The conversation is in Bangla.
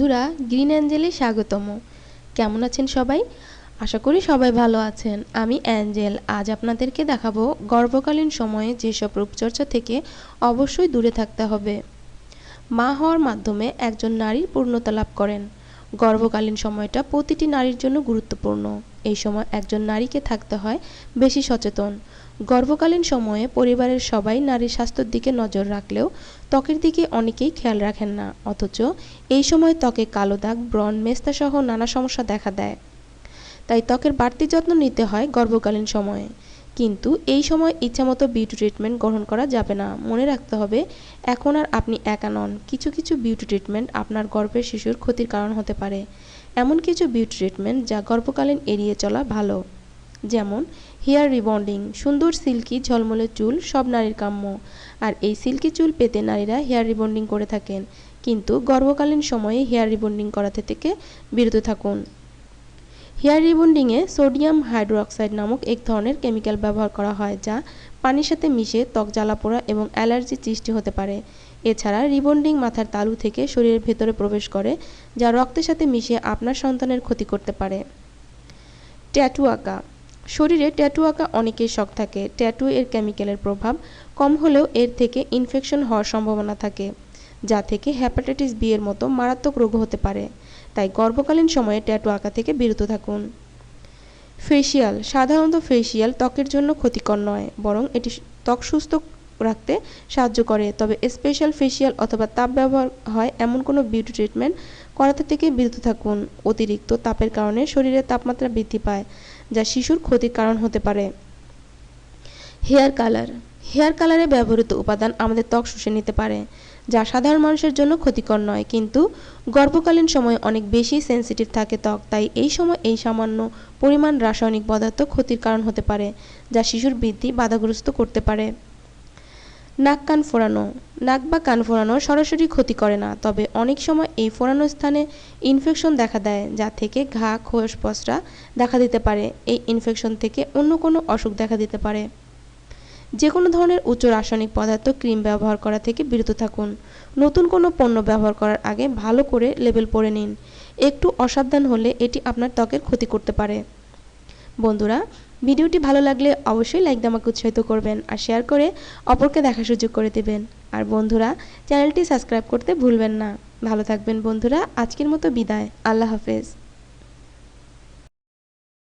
বন্ধুরা, গ্রিন অ্যাঞ্জেলে স্বাগতম। কেমন আছেন সবাই? আশা করি সবাই ভালো আছেন। আমি অ্যাঞ্জেল। আজ আপনাদেরকে দেখাবো গর্ভকালীন সময়ে যেসব রূপচর্চা থেকে অবশ্যই দূরে থাকতে হবে। মা হওয়ার মাধ্যমে একজন নারী পূর্ণতা লাভ করেন। গর্ভকালীন সময়টা প্রতিটি নারীর জন্য গুরুত্বপূর্ণ। এই সময় একজন নারীকে থাকতে হয় বেশি সচেতন। গর্ভকালীন সময়ে পরিবারের সবাই নারীর স্বাস্থ্যের দিকে নজর রাখলেও ত্বকের দিকে অনেকেই খেয়াল রাখেন না, অথচ এই সময় ত্বকে কালো দাগ, ব্রণ মেস্তাসহ নানা সমস্যা দেখা দেয়। তাই ত্বকের বাড়তি যত্ন নিতে হয় গর্ভকালীন সময়ে। কিন্তু এই সময় ইচ্ছামতো বিউটি ট্রিটমেন্ট গ্রহণ করা যাবে না। মনে রাখতে হবে, এখন আর আপনি একা নন। কিছু কিছু বিউটি ট্রিটমেন্ট আপনার গর্ভের শিশুর ক্ষতির কারণ হতে পারে। এমন কিছু বিউটি ট্রিটমেন্ট যা গর্ভকালীন এড়িয়ে চলা ভালো। যেমন হেয়ার রিবন্ডিং সুন্দর সিল্কি ঝলমলে চুল, সব নারীর কাম্য। আর এই সিল্কি চুল পেতে নারীরা হেয়ার রিবন্ডিং করে থাকেন। কিন্তু গর্ভকালীন সময়ে হেয়ার রিবন্ডিং করাতে থেকে বিরত থাকুন। হেয়ার রিবন্ডিংয়ে সোডিয়াম হাইড্রোক্সাইড নামক এক ধরনের কেমিক্যাল ব্যবহার করা হয় যা পানির সাথে মিশে ত্বক জ্বালাপোড়া এবং অ্যালার্জি সৃষ্টি হতে পারে। এছাড়া রিবন্ডিং মাথার তালু থেকে শরীরের ভেতরে প্রবেশ করে, যা রক্তের সাথে মিশে আপনার সন্তানের ক্ষতি করতে পারে। ট্যাটু আঁকা শরীরে ট্যাটু আঁকা অনেকের শখ থাকে। ট্যাটু এর কেমিক্যালের প্রভাব কম হলেও এর থেকে ইনফেকশন হওয়ার সম্ভাবনা থাকে, যা থেকে হ্যাপাটাইটিস বি এর মতো মারাত্মক রোগ হতে পারে। তাই গর্ভকালীন সময়ে ট্যাটু আঁকা থেকে বিরত থাকুন। ফেসিয়াল সাধারণত ফেসিয়াল ত্বকের জন্য ক্ষতিকর নয়, বরং এটি ত্বক সুস্থ রাখতে সাহায্য করে। তবে স্পেশাল ফেসিয়াল অথবা তাপ ব্যবহার হয় এমন কোনো বিউটি ট্রিটমেন্ট করাতে থেকে বিরত থাকুন। অতিরিক্ত তাপের কারণে শরীরের তাপমাত্রা বৃদ্ধি পায়, যা শিশুর ক্ষতির কারণ হতে পারে। হেয়ার কালার হেয়ার কালারে ব্যবহৃত উপাদান আমাদের ত্বক শুষে নিতে পারে, যা সাধারণ মানুষের জন্য ক্ষতিকর নয়। কিন্তু গর্ভকালীন সময়ে অনেক বেশি সেন্সিটিভ থাকে ত্বক, তাই এই সময় এই সামান্য পরিমাণ রাসায়নিক পদার্থ ক্ষতির কারণ হতে পারে, যা শিশুর বৃদ্ধি বাধাগ্রস্ত করতে পারে। নাক কান ফোড়ানো। নাক বা কান ফোড়ানো সরাসরি ক্ষতি করে না, তবে অনেক সময় এই ফোড়ানো স্থানে ইনফেকশন দেখা দেয়, যা থেকে ঘা, খোস, পসরা দেখা দিতে পারে। এই ইনফেকশন থেকে অন্য কোনো অসুখ দেখা দিতে পারে। যে কোনো ধরনের উচ্চ রাসায়নিক পদার্থ ক্রিম ব্যবহার করা থেকে বিরত থাকুন। নতুন কোনো পণ্য ব্যবহার করার আগে ভালো করে লেবেল পড়ে নিন। একটু অসাবধান হলে এটি আপনার ত্বকের ক্ষতি করতে পারে। বন্ধুরা, ভিডিওটি ভালো লাগলে অবশ্যই লাইক আমাকে উৎসাহিত করবেন আর শেয়ার করে অপরকে দেখার সুযোগ করে দেবেন। আর বন্ধুরা চ্যানেলটি সাবস্ক্রাইব করতে ভুলবেন না। ভালো থাকবেন বন্ধুরা, আজকের মতো বিদায়। আল্লাহ হাফেজ।